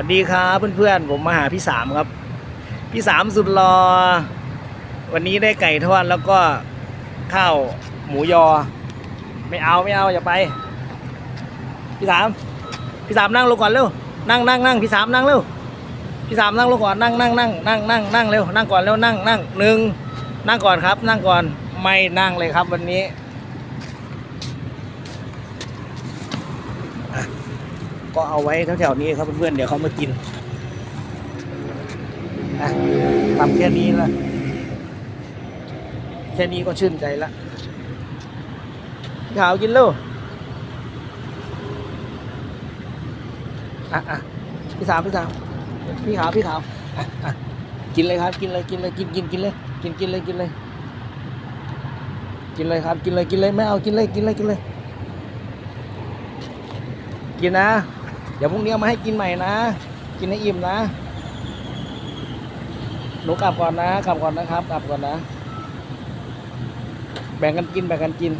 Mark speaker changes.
Speaker 1: วัสดีครับเพื่อนๆผมมาหาพี่สามครับ พี่สามสุดรอ วันนี้ได้ไก่ทอดแล้วก็ข้าวหมูยอ ไม่เอาไม่เอาอย่าไป พี่สามพี่สามนั่งลงก่อนเร็วนั่งนั่งนั่งพี่สามนั่งเร็วพี่สามนั่งลงก่อนนั่งนั่งนั่งนั่งนั่งนั่งเร็วนั่งก่อนเร็วนั่งนั่งหนึ่งนั่งก่อนครับ นั่งก่อนไม่นั่งเลยครับวันนี้อะ ก็เอาไว้แถวๆนี้ครับเพื่อนๆเดี๋ยวเขามากินอะทำแค่นี้ละแค่นี้ก็ชื่นใจละพี่ขาวกินเร็วอะอะพี่สาวพี่สาวพี่ขาวพี่ขาวอะอะกินเลยครับ กินเลยกินเลยกินกินกินเลยกินกินเลยกินเลยกินเลยครับ กินเลยกินเลยไม่เอากินเลยกินเลยกินเลยกินนะ เดี๋ยวพรุ่งนี้เอามาให้กินใหม่นะ กินให้อิ่มนะ หนูกลับก่อนนะ กลับก่อนนะครับ กลับก่อนนะ แบ่งกันกิน แบ่งกันกิน